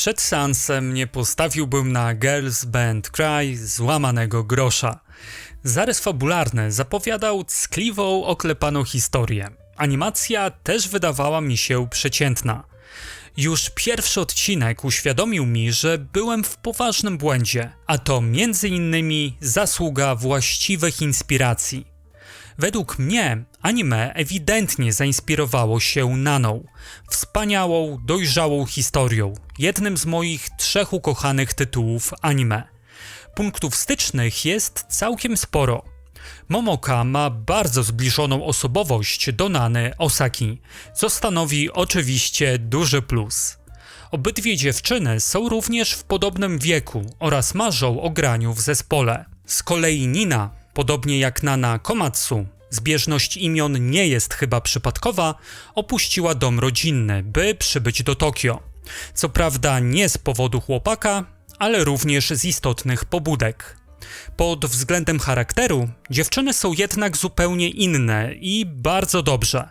Przed seansem nie postawiłbym na Girls Band Cry złamanego grosza. Zarys fabularny zapowiadał ckliwą, oklepaną historię. Animacja też wydawała mi się przeciętna. Już pierwszy odcinek uświadomił mi, że byłem w poważnym błędzie, a to między innymi zasługa właściwych inspiracji. Według mnie anime ewidentnie zainspirowało się Naną, wspaniałą, dojrzałą historią, jednym z moich trzech ukochanych tytułów anime. Punktów stycznych jest całkiem sporo. Momoka ma bardzo zbliżoną osobowość do Nany Osaki, co stanowi oczywiście duży plus. Obydwie dziewczyny są również w podobnym wieku oraz marzą o graniu w zespole. Z kolei Nina, podobnie jak Nana Komatsu, zbieżność imion nie jest chyba przypadkowa, opuściła dom rodzinny, by przybyć do Tokio. Co prawda nie z powodu chłopaka, ale również z istotnych pobudek. Pod względem charakteru dziewczyny są jednak zupełnie inne i bardzo dobrze.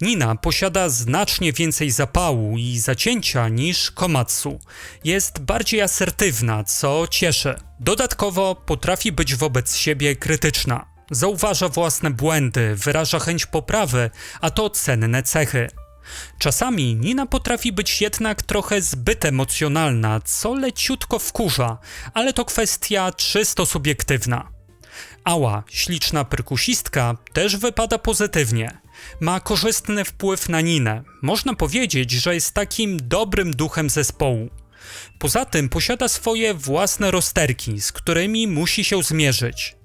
Nina posiada znacznie więcej zapału i zacięcia niż Komatsu. Jest bardziej asertywna, co cieszy. Dodatkowo potrafi być wobec siebie krytyczna. Zauważa własne błędy, wyraża chęć poprawy, a to cenne cechy. Czasami Nina potrafi być jednak trochę zbyt emocjonalna, co leciutko wkurza, ale to kwestia czysto subiektywna. Ała, śliczna perkusistka, też wypada pozytywnie. Ma korzystny wpływ na Ninę. Można powiedzieć, że jest takim dobrym duchem zespołu. Poza tym posiada swoje własne rozterki, z którymi musi się zmierzyć.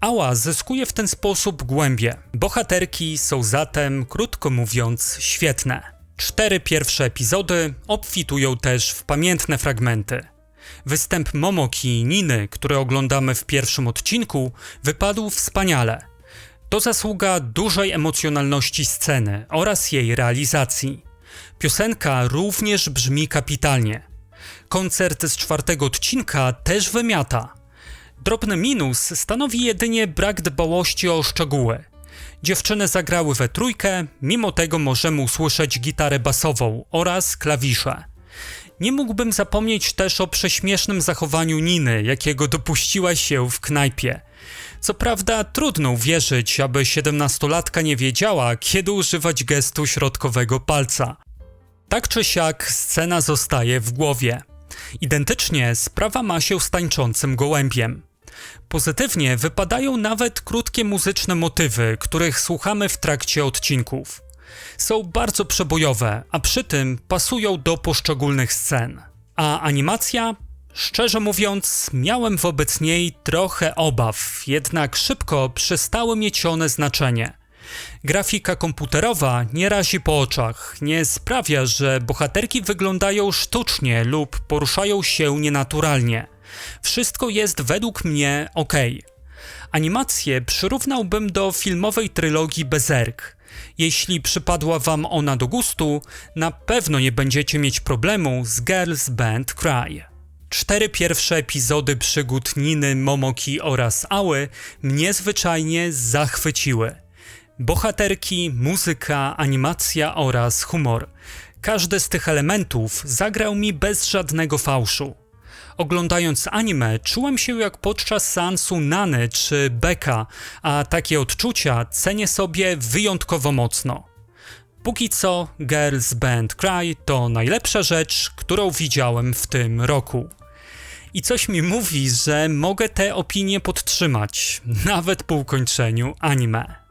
Ała zyskuje w ten sposób głębie. Bohaterki są zatem, krótko mówiąc, świetne. Cztery pierwsze epizody obfitują też w pamiętne fragmenty. Występ Momoki i Niny, który oglądamy w pierwszym odcinku, wypadł wspaniale. To zasługa dużej emocjonalności sceny oraz jej realizacji. Piosenka również brzmi kapitalnie. Koncert z czwartego odcinka też wymiata. Drobny minus stanowi jedynie brak dbałości o szczegóły. Dziewczyny zagrały we trójkę, mimo tego możemy usłyszeć gitarę basową oraz klawisze. Nie mógłbym zapomnieć też o prześmiesznym zachowaniu Niny, jakiego dopuściła się w knajpie. Co prawda trudno uwierzyć, aby siedemnastolatka nie wiedziała, kiedy używać gestu środkowego palca. Tak czy siak scena zostaje w głowie. Identycznie sprawa ma się z tańczącym gołębiem. Pozytywnie wypadają nawet krótkie muzyczne motywy, których słuchamy w trakcie odcinków. Są bardzo przebojowe, a przy tym pasują do poszczególnych scen. A animacja? Szczerze mówiąc, miałem wobec niej trochę obaw, jednak szybko przestały mieć one znaczenie. Grafika komputerowa nie razi po oczach, nie sprawia, że bohaterki wyglądają sztucznie lub poruszają się nienaturalnie. Wszystko jest według mnie ok. Animację przyrównałbym do filmowej trylogii Berserk. Jeśli przypadła Wam ona do gustu, na pewno nie będziecie mieć problemu z Girls Band Cry. Cztery pierwsze epizody przygód Niny, Momoki oraz Ały mnie zwyczajnie zachwyciły. Bohaterki, muzyka, animacja oraz humor. Każdy z tych elementów zagrał mi bez żadnego fałszu. Oglądając anime, czułem się jak podczas seansu Nany czy Beka, a takie odczucia cenię sobie wyjątkowo mocno. Póki co, Girls Band Cry to najlepsza rzecz, którą widziałem w tym roku. I coś mi mówi, że mogę te opinie podtrzymać, nawet po ukończeniu anime.